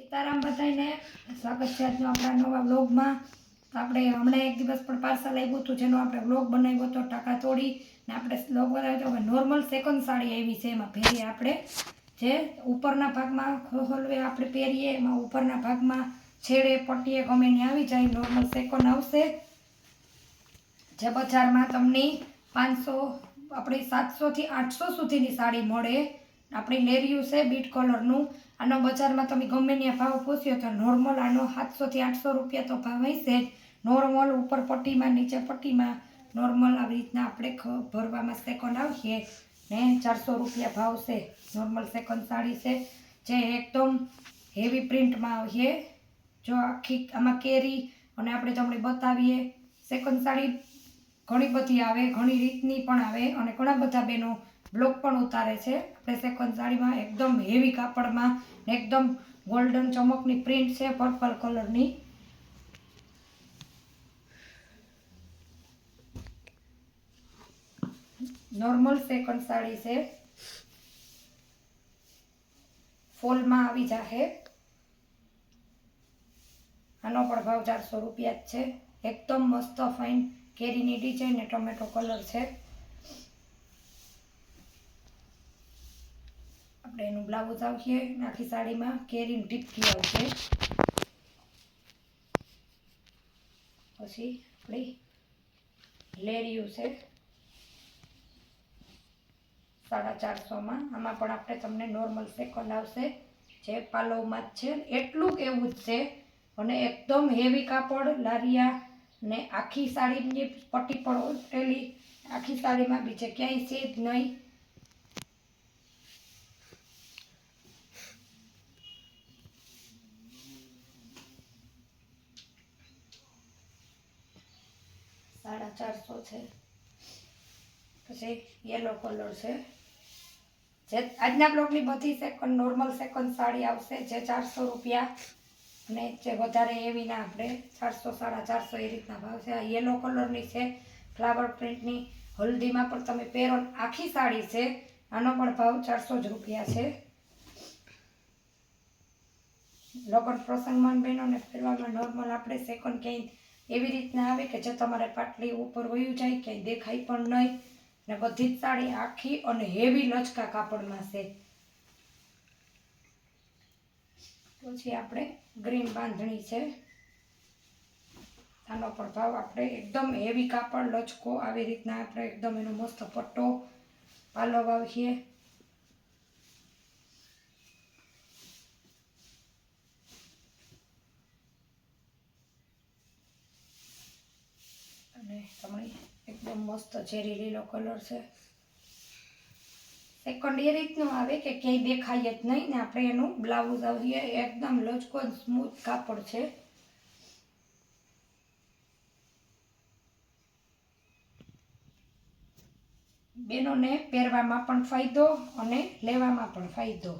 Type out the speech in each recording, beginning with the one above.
સીતારામ બધાને સ્વાગત છે આજનો આપણા નવા વ્લોગમાં. તો આપણે હમણાં એક દિવસ પણ પાર્સલ આવ્યું હતું, જેનો આપણે વ્લોગ બનાવ્યો હતો, ટકા તોડી. ને આપણે બ્લોગ બનાવ્યો હતો નોર્મલ સેકન્ડ સાડી આવી છે એમાં પહેરીએ આપણે. જે ઉપરના ભાગમાં ખોલવે આપણે પહેરીએ, એમાં ઉપરના ભાગમાં છેડે, પટ્ટીએ ગમે ની આવી જાય નોર્મલ સેકન્ડ આવશે. જે બજારમાં તમને પાંચસો, આપણી સાતસોથી આઠસો સુધીની સાડી મળે. આપણી લેરિયું છે, બીટ કલરનું. આનો બજારમાં તમે ગમે ત્યાં ભાવ પૂછ્યો તો નોર્મલ આનો સાતસોથી આઠસો રૂપિયા તો ભાવ હશે જ. નોર્મલ ઉપર પટ્ટીમાં, નીચે પટ્ટીમાં નોર્મલ આવી રીતના આપણે ભરવામાં સેકન્ડ આવશે ને ચારસો રૂપિયા ભાવ છે. નોર્મલ સેકન્ડ સાડી છે. જે એકદમ હેવી પ્રિન્ટમાં આવશે. જો આખી આમાં કેરી અને આપણે તમને બતાવીએ સેકન્ડ સાડી ઘણી બધી આવે, ઘણી રીતની પણ આવે અને ઘણા બધા બહેનો બ્લોગ પણ ઉતારે છે. આપણે સેકન્ડ સાડીમાં એકદમ હેવી કાપડમાં એકદમ ગોલ્ડન ચમકની પ્રિન્ટ છે પર્પલ કલરની નોર્મલ સેકન્ડ સાડી છે. ફોલમાં આવી જાહે. આનો પણ ભાવ ચારસો રૂપિયા જ છે. એકદમ મસ્ત ફાઇન કેરીની ડિઝાઇન ને ટોમેટો કલર છે. આપણે એનું બ્લાઉઝ આવશે આખી સાડીમાં કેરીની ટીપકી આવશે. પછી આપણી લેરિયું છે. સાડા ચારસોમાં. આમાં પણ આપણે તમને નોર્મલ સેકન્ડ આવશે. જે પાલવમાં જ છે. એટલું જ એવું જ છે. અને એકદમ હેવી કાપડ, લારિયા ને આખી સાડીની પટ્ટી પણ ઓટેલી આખી સાડીમાં બીજે ક્યાંય છે જ નહીં. ચારસો છે. પછી યલો કલર છે. જે આજના બ્લોકની બધી સેકન્ડ નોર્મલ સેકન્ડ સાડી આવશે, જે ચારસો રૂપિયા અને જે વધારે એવી ના આપણે, ચારસો સાડા ચારસો એ રીતના ભાવ છે. આ યલો કલરની છે ફ્લાવર પ્રિન્ટની હલ્દીમાં પણ તમે પહેરો આખી સાડી છે, આનો પણ ભાવ ચારસો જ રૂપિયા છે. લગ્ન પ્રસંગમાં બહેનોને પહેરવામાં નોર્મલ આપણે સેકન્ડ ક્યાંય એવી રીતના આવે કે જે તમારે પાટલી ઉપર વયું જાય, ક્યાંય દેખાય પણ નહીં. ને બધી જ સાડી આખી અને હેવી લચકા કાપડમાં છે. પછી આપણે ગ્રીન બાંધણી છે. આનો પણ ભાવ આપણે એકદમ હેવી કાપડ, લચકો, આવી રીતના આપણે એકદમ એનો મસ્ત પટ્ટો પાલવ આવીએ અને તમને એકદમ મસ્ત ઝેરી લીલો કલર છે. સેકન્ડ એ રીતનું આવે કે ક્યાંય દેખાય જ નહીં ને આપણે એનું બ્લાઉઝ આવીએ એકદમ લચકો સ્મૂથ કાપડ છે. બેનોને પહેરવામાં પણ ફાયદો અને લેવામાં પણ ફાયદો.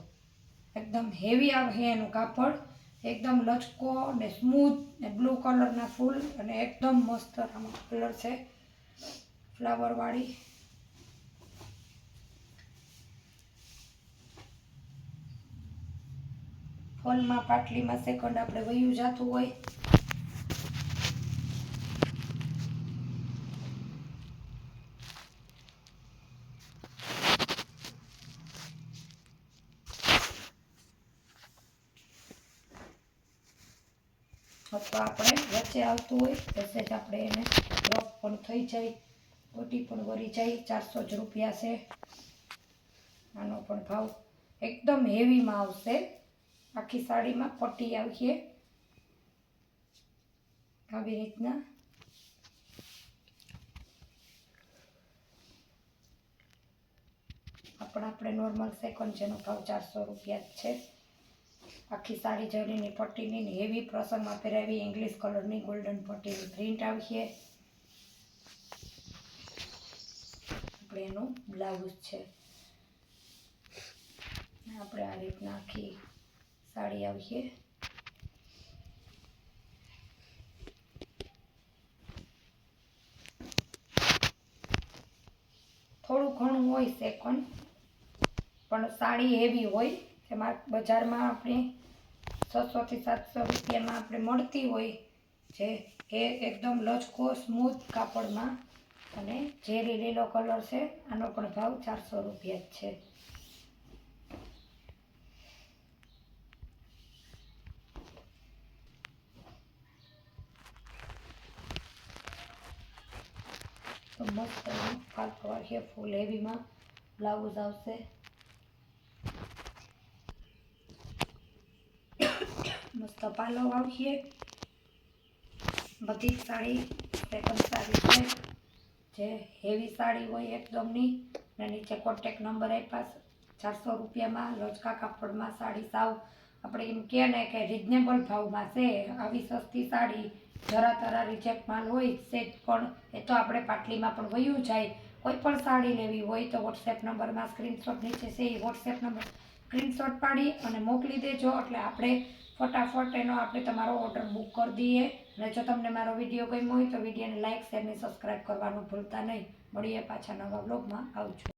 એકદમ હેવી આવે એનું કાપડ. એકદમ લચકો ને સ્મૂથ ને બ્લુ કલરના ફૂલ અને એકદમ મસ્ત આમાં કલર છે. ફ્લાવર વાળી. ફોલમાં પાટલીમાં સેકન્ડ આપણે વયું જાતું હોય. અથવા આપણે વચ્ચે આવતું હોય એટલે જ આપણે એને ડ્રોપ પણ થઈ જાય ગોટી પણ વરી જાય, ચારસો જ રૂપિયા છે. આનો પણ ભાવ એકદમ હેવીમાં આવશે. આખી સાડીમાં પટ્ટી આવીએ આવી રીતના. આપણા આપણે નોર્મલ સેકન્ડ જેનો ભાવ ચારસો રૂપિયા છે. આખી સાડી જરીની પટ્ટીની ને હેવી પ્રસંગમાં પહેરાવી ઇંગ્લિશ કલરની ગોલ્ડન પટ્ટીની પ્રિન્ટ આવશે આપણે એનું બ્લાઉઝ છે. આપણે આ રીતના આખી સાડી આવશે થોડું ઘણું હોય સેકન્ડ પણ સાડી હેવી હોય જેમાં બજારમાં આપણે છસોથી સાતસો રૂપિયામાં આપણે મળતી હોય જે એ એકદમ લચકો સ્મૂથ કાપડમાં અને ઝેરી લીલો કલર છે, આનો પણ ભાવ ચારસો રૂપિયા જ છે. મસ્ત ફાલતો છે ફૂલ હેવીમાં બ્લાઉઝ આવશે. મસ્ત પાલો આવશે બધી સાડી સેકન્ડ સાડી છે. જે હેવી સાડી હોય એકદમની. ને નીચે કોન્ટેક નંબર આપ્યા. ચારસો રૂપિયામાં લોચકા કાપડમાં સાડી સાવ. આપણે એમ કહે ને કે રિઝનેબલ ભાવમાં છે. આવી સસ્તી સાડી, જરા તરા રિજેક્ટ માલ હોય છે પણ, એ તો આપણે પાટલીમાં પણ વયું જાય. કોઈ પણ સાડી લેવી હોય તો વોટ્સએપ નંબરમાં સ્ક્રીનશોટ નીચે છે. એ વોટ્સએપ નંબર સ્ક્રીનશોટ પાડી અને મોકલી દેજો. એટલે આપણે ફટાફટ એનો આપણે તમારો ઓર્ડર બુક કરી દઈએ. અને જો તમને મારો વીડિયો ગમ્યો હોય તો વિડીયોને લાઇક શેર અને સબસ્ક્રાઈબ કરવાનું ભૂલતા નહીં. મળીએ પાછા નવા બ્લોગમાં આવજો.